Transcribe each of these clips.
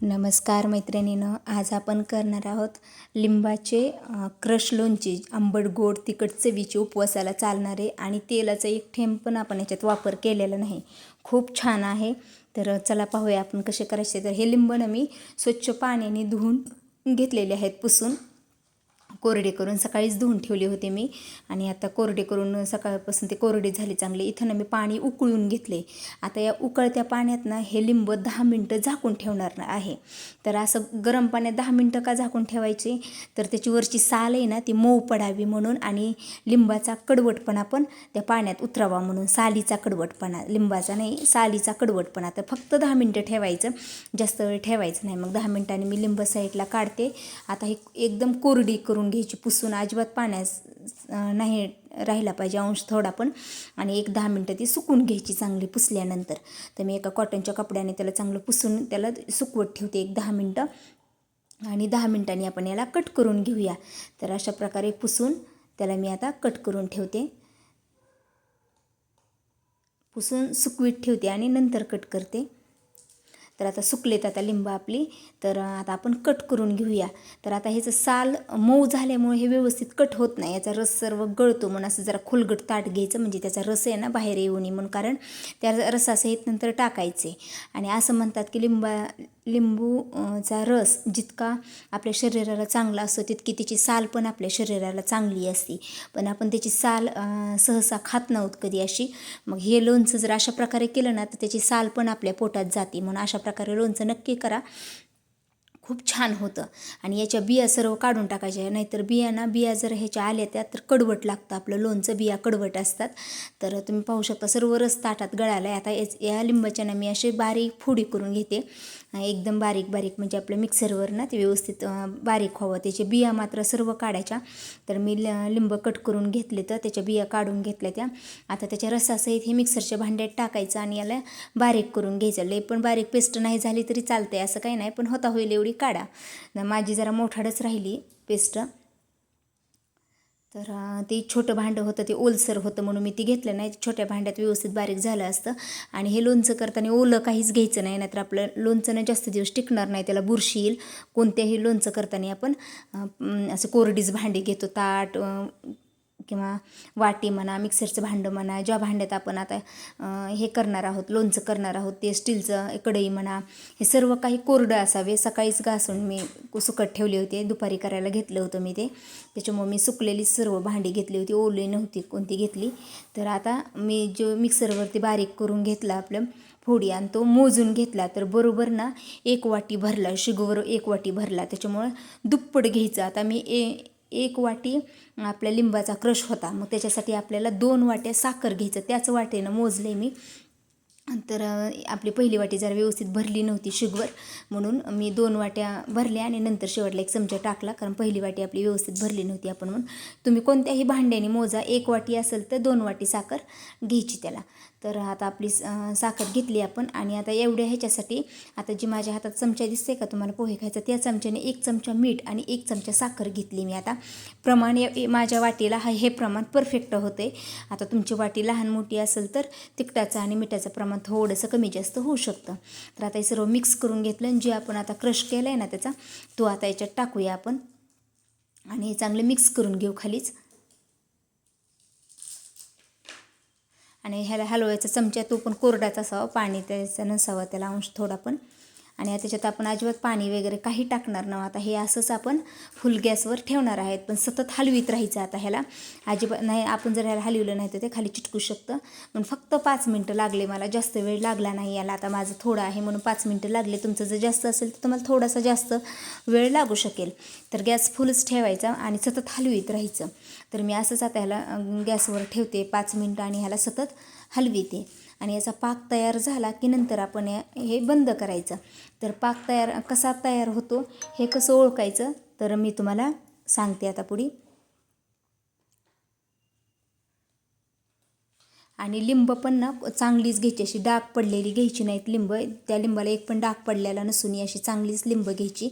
नमस्कार मैत्रिणीनं आज आपण करणार आहोत लिंबाचे क्रश लोणचे आंबट गोड तिखट चवीचे उपवासाला चालणारे आणि तेलाचा एक थेंब पण आपण याच्यात वापर केलेला नाही. खूप छान आहे. तर चला पाहूया आपण कसे करायचे. तर हे लिंबनं मी स्वच्छ पाण्याने धुवून घेतलेले आहेत पुसून. कोरडे करून सकाळीच धुवून ठेवले होते मी. आणि आता कोरडे करून सकाळपासून ते कोरडे झाले चांगले. इथं ना मी पाणी उकळून घेतले. आता या उकळत्या पाण्यात ना हे लिंब दहा मिनटं झाकून ठेवणार ना आहे. तर असं गरम पाण्यात दहा मिनटं का झाकून ठेवायचे? तर त्याची वरची साल आहे ना ती मऊ पडावी म्हणून आणि लिंबाचा कडवटपणा पण त्या पाण्यात उतरावा म्हणून सालीचा कडवटपणा. लिंबाचा नाही सालीचा कडवटपणा. तर फक्त दहा मिनटं ठेवायचं. जास्त वेळ ठेवायचं नाही. मग दहा मिनटांनी मी लिंब साईडला काढते. आता हे एकदम कोरडी करून घ्यायची पुसून अजिबात पाण्यास नाही राहिला पाहिजे अंश थोडा पण. आणि एक दहा मिनटं ती सुकून घ्यायची चांगली पुसल्यानंतर. तर मी एका कॉटनच्या कपड्याने त्याला चांगलं पुसून त्याला सुकवत ठेवते एक दहा मिनटं. आणि दहा मिनटांनी आपण याला कट करून घेऊया. तर अशा प्रकारे पुसून त्याला मी आता कट करून ठेवते. पुसून सुकवीत ठेवते आणि नंतर कट करते. तर आता सुकलेत आता लिंब आपली. तर आता आपण कट करून घेऊया. तर आता ह्याचं साल मऊ झाल्यामुळे हे व्यवस्थित कट होत नाही. याचा रस सर्व गळतो म्हणून असं जरा खोलगट ताट घ्यायचं. म्हणजे त्याचा रस आहे ना बाहेर येऊ नये म्हणून. कारण त्या रसासहित नंतर टाकायचे. आणि असं म्हणतात की लिंबा लिंबू चा रस जितका आपल्या शरीराला चांगला असतो तितकी त्याची साल पण आपल्या शरीराला चांगली असते. पण आपण त्याची साल सहसा खात नव्हत कधी अशी. मग हे लोणचं जर अशा प्रकारे केलं ना तर त्याची साल पण आपल्या पोटात जाते. म्हणून अशा प्रकारे लोणचं नक्की करा. खूप छान होतं. आणि याच्या बिया सर्व काढून टाकायच्या. नाहीतर बियांना बिया जर ह्याच्या आल्या त्या तर कडवट लागतं आपलं. लोणचं बिया कडवट असतात. तर तुम्ही पाहू शकता सर्व रस ताटात गळाला आहे. आता याच या लिंबाच्या ना मी असे बारीक फोडी करून घेते. एकदम बारीक बारीक म्हणजे आपलं मिक्सरवर ना ते व्यवस्थित बारीक व्हावं. त्याचे बिया मात्र सर्व काढायच्या. तर मी ल- लिंब कट करून घेतले तर त्याच्या बिया काढून घेतल्या त्या. आता त्याच्या रसासहित हे मिक्सरच्या भांड्यात टाकायचं आणि याला बारीक करून घ्यायचं. लई पण बारीक पेस्ट नाही झाली तरी चालते असं काही नाही. पण होता होईल एवढी काढा. माझी जरा मोठाडच राहिली पेस्ट तर ते छोटं भांडं होतं ते ओलसर होतं म्हणून मी ती घेतलं नाही. छोट्या भांड्यात व्यवस्थित बारीक झालं असतं. आणि हे लोणचं करताना ओलं काहीच घ्यायचं नाही नाहीतर आपलं लोणचं ना जास्त दिवस टिकणार नाही त्याला बुरशी येईल. कोणत्याही लोणचं करताना आपण असं कोरडीच भांडी घेतो ताट किंवा वाटी म्हणा मिक्सरचं भांडं म्हणा ज्या भांड्यात आपण आता हे करणार आहोत लोणचं करणार आहोत ते स्टीलचं कढई म्हणा हे सर्व काही कोरडं असावे. सकाळीच घासून मी सुकट ठेवले होते. दुपारी करायला घेतलं होतं मी ते. त्याच्यामुळे मी सुकलेली सर्व भांडी घेतली होती. ओली नव्हती कोणती घेतली. तर आता मी जो मिक्सरवरती बारीक करून घेतला आपलं फोडी आणि तो मोजून घेतला तर बरोबर ना एक वाटी भरला शिगोवर एक वाटी भरला. त्याच्यामुळं दुप्पट घ्यायचं. आता मी ए एक वाटी आपल्या लिंबाचा क्रश होता. मग त्याच्यासाठी आपल्याला दोन वाट्या साखर घ्यायचं. त्याच वाटेनं मोजले मी. तर आपली पहिली वाटी जरा व्यवस्थित भरली नव्हती शुगर. म्हणून मी दोन वाट्या भरल्या आणि नंतर शेवटला एक चमचा टाकला. कारण पहिली वाटी आपली व्यवस्थित भरली नव्हती आपण म्हणून. तुम्ही कोणत्याही भांड्याने मोजा. एक वाटी असेल तर दोन वाटी साखर घ्यायची त्याला. तर आता आपली साखर घेतली आपण आणि आता एवढ्या ह्याच्यासाठी आता जी माझ्या हातात चमचा दिसते का तुम्हाला पोहे खायचा त्या चमच्याने एक चमचा मीठ आणि एक चमचा साखर घेतली मी आता. प्रमाण माझ्या वाटीला हा हे प्रमाण परफेक्ट होते आता तुमची वाटी लहान मोठी असेल तर तिखटाचं आणि मिठाचं प्रमाण थोडंसं कमी जास्त होऊ शकतं. तर आता हे सर्व मिक्स करून घेतलं आणि जे आपण आता क्रश केलं आहे ना त्याचा तो आता याच्यात टाकूया आपण. आणि हे चांगलं मिक्स करून घेऊ खालीच. आणि ह्याला हलवायचा चमचा तो पण कोरडाच असावा पाणी त्याचा नसावा त्याला अंश थोडा पण. आणि आता त्याच्यात आपण अजिबात पाणी वगैरे काही टाकणार नाही. आता हे असंच आपण फुल गॅसवर ठेवणार आहेत. पण सतत हलवीत राहायचं आता ह्याला. अजिबात नाही आपण जर ह्याला हलवलं नाही तर ते खाली चिटकू शकतं. म्हणून फक्त पाच मिनटं लागले मला. जास्त वेळ लागला नाही याला. आता माझं थोडं आहे म्हणून पाच मिनटं लागले. तुमचं जर जास्त असेल तर तुम्हाला थोडासा जास्त वेळ लागू शकेल. तर गॅस फुलच ठेवायचा आणि सतत हलवीत राहायचं. तर मी असंच आता ह्याला गॅसवर ठेवते पाच मिनटं आणि ह्याला सतत हलविते आणि याचा पाक तयार झाला की नंतर आपण हे बंद करायचं. तर पाक तयार कसा तयार होतो हे कसं ओळखायचं? तर मी तुम्हाला सांगते आता पुढे. आणि लिंब पण ना चांगलीच घ्यायची. अशी डाग पडलेली घ्यायची नाहीत लिंब. त्या लिंबाला एक पण डाग पडलेला नसून अशी चांगलीच लिंब घ्यायची.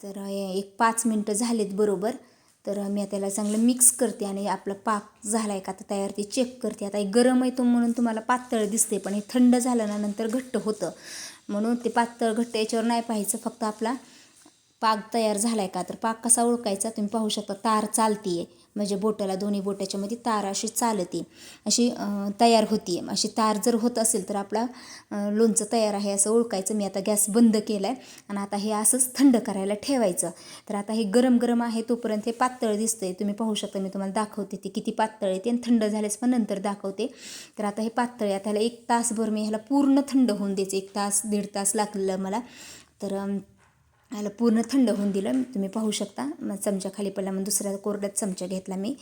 तर एक पाच मिनटं झालेत बरोबर. तर मी त्याला चांगलं मिक्स करते आणि आपला पाक झाला आहे का आता तयार ते चेक करते. आता हे गरम आहे तो म्हणून तुम्हाला पातळ दिसते पण हे थंड झालं ना नंतर घट्ट होतं. म्हणून ते पातळ घट्ट याच्यावर नाही पाहायचं फक्त आपला पाक तयार झाला आहे का? तर पाक कसा ओळखायचा तुम्ही पाहू शकता तार चालती आहे म्हणजे बोटाला दोन्ही बोटाच्यामध्ये तार अशी चालते अशी तयार होती. आहे अशी तार जर होत असेल तर आपला लोणचं तयार आहे असं ओळखायचं. मी आता गॅस बंद केला आहे आणि आता हे असंच थंड करायला ठेवायचं. तर आता हे गरम गरम आहे तोपर्यंत हे पातळ दिसतंय. तुम्ही पाहू शकता मी तुम्हाला दाखवते ते किती पातळ आहे ते आणि थंड झाल्यास पण नंतर दाखवते. तर आता हे पातळ आहे. आता ह्याला एक तासभर मी ह्याला पूर्ण थंड होऊन द्यायचं. एक तास दीड तास लागलेलं मला. तर याला पूर्ण थंड होऊन दिलं. तुम्ही पाहू शकता. मग चमचा खाली पडला मग दुसऱ्या कोरड्यात चमचा घेतला मी.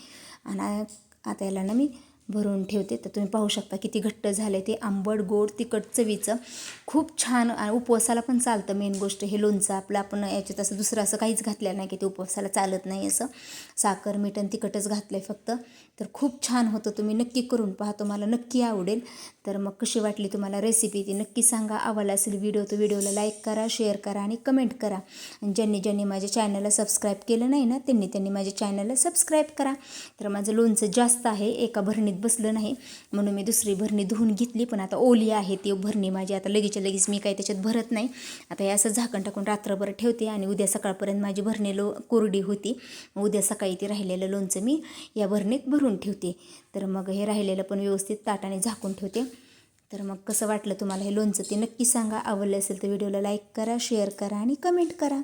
आणि आता याला ना मी भरून ठेवते. तर तुम्ही पाहू शकता किती घट्ट झालं ते आंबट गोड तिखट चवीचं. खूप छान आणि उपवासाला पण चालतं मेन गोष्ट. हे लोणचं आपलं आपण याच्यात असं दुसरं असं काहीच घातलेलं नाही की ते उपवासाला चालत नाही असं. साखर मीठ आणि तिखटच घातलं आहे फक्त. तर खूप छान होतं. तुम्ही नक्की करून पहा. तुम्हाला नक्की आवडेल. तर मग कशी वाटली तुम्हाला रेसिपी ती नक्की सांगा. आवडला असेल व्हिडिओ तर व्हिडिओला लाईक करा शेअर करा आणि कमेंट करा. आणि ज्यांनी ज्यांनी माझ्या चॅनलला सबस्क्राईब केलं नाही ना त्यांनी त्यांनी माझ्या चॅनलला सबस्क्राईब करा. तर माझं लोणचं जास्त आहे. एका भरणीत बसलं नाही. म्हणून मी दुसरी भरणी धुवून घेतली. पण आता ओली आहे ती भरणी माझी. आता लगेचच्या लगेच मी काही त्याच्यात भरत नाही. आता हे असं झाकण टाकून रात्रभर ठेवते आणि उद्या सकाळपर्यंत माझी भरणी लो कोरडी होती. उद्या सकाळी ती राहिलेलं लोणचं मी या भरणीत भरून ठेवते. तर मग हे राहिलेलं पण व्यवस्थित ताटाने झाकून ठेवते. तर मग कसं वाटलं तुम्हाला हे लोणचं ते नक्की सांगा. आवडलं असेल तर व्हिडिओला लाईक करा शेअर करा आणि कमेंट करा.